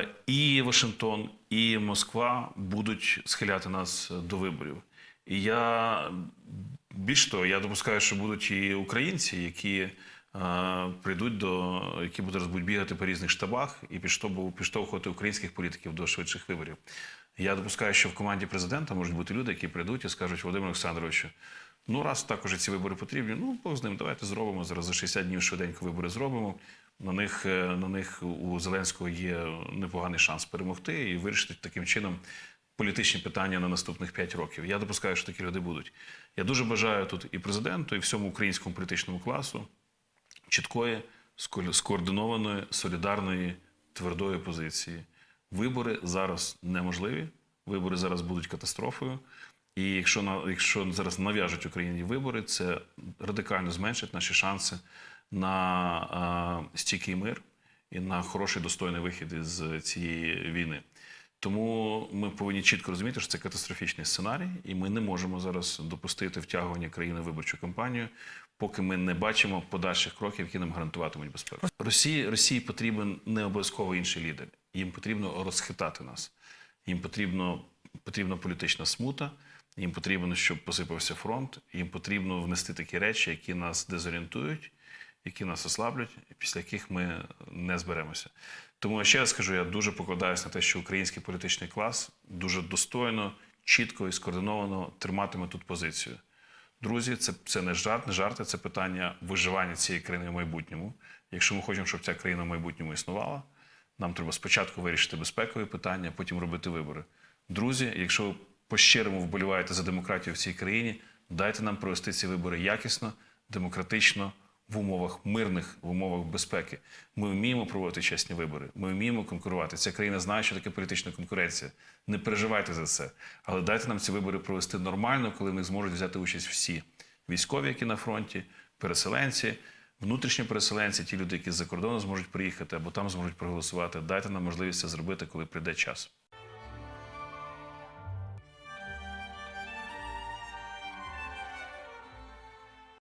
е, і Вашингтон, і Москва будуть схиляти нас до виборів. І я більш того, я допускаю, що будуть і українці, які е, прийдуть до які будуть бігати по різних штабах і підштовху- підштовхувати українських політиків до швидших виборів. Я допускаю, що в команді президента можуть бути люди, які прийдуть і скажуть Володимиру Олександровичу, ну раз також ці вибори потрібні, ну Бог з ним, давайте зробимо зараз за 60 днів швиденько вибори зробимо. На них, е, на них у Зеленського є непоганий шанс перемогти і вирішити таким чином політичні питання на наступних 5 років. Я допускаю, що такі люди будуть. Я дуже бажаю тут і президенту, і всьому українському політичному класу чіткої, скоорди- скоординованої, солідарної, твердої позиції. Вибори зараз неможливі. Вибори зараз будуть катастрофою. І якщо якщо зараз нав'яжуть Україні вибори, це радикально зменшить наші шанси на е, стійкий мир і на хороший достойний вихід із цієї війни. Тому ми повинні чітко розуміти, що це катастрофічний сценарій, і ми не можемо зараз допустити втягування країни в виборчу кампанію, поки ми не бачимо подальших кроків, які нам гарантуватимуть безпеку. Росії Росії потрібен не обов'язково інший лідер. Їм потрібно розхитати нас. Їм потрібно потрібна політична смута. Їм потрібно, щоб посипався фронт. Їм потрібно внести такі речі, які нас дезорієнтують, які нас ослаблять, і після яких ми не зберемося. Тому ще раз скажу, я дуже покладаюся на те, що український політичний клас дуже достойно, чітко і скоординовано триматиме тут позицію. Друзі, це, це не жарт, не жарти, це питання виживання цієї країни в майбутньому. Якщо ми хочемо, щоб ця країна в майбутньому існувала, нам треба спочатку вирішити безпекові питання, потім робити вибори. Друзі, якщо ви по-щирому вболіваєте за демократію в цій країні, дайте нам провести ці вибори якісно, демократично, в умовах мирних, в умовах безпеки. Ми вміємо проводити чесні вибори. Ми вміємо конкурувати. Ця країна знає, що таке політична конкуренція. Не переживайте за це. Але дайте нам ці вибори провести нормально, коли в них зможуть взяти участь всі військові, які на фронті, переселенці, внутрішні переселенці, ті люди, які з-за кордону зможуть приїхати або там зможуть проголосувати. Дайте нам можливість це зробити, коли прийде час.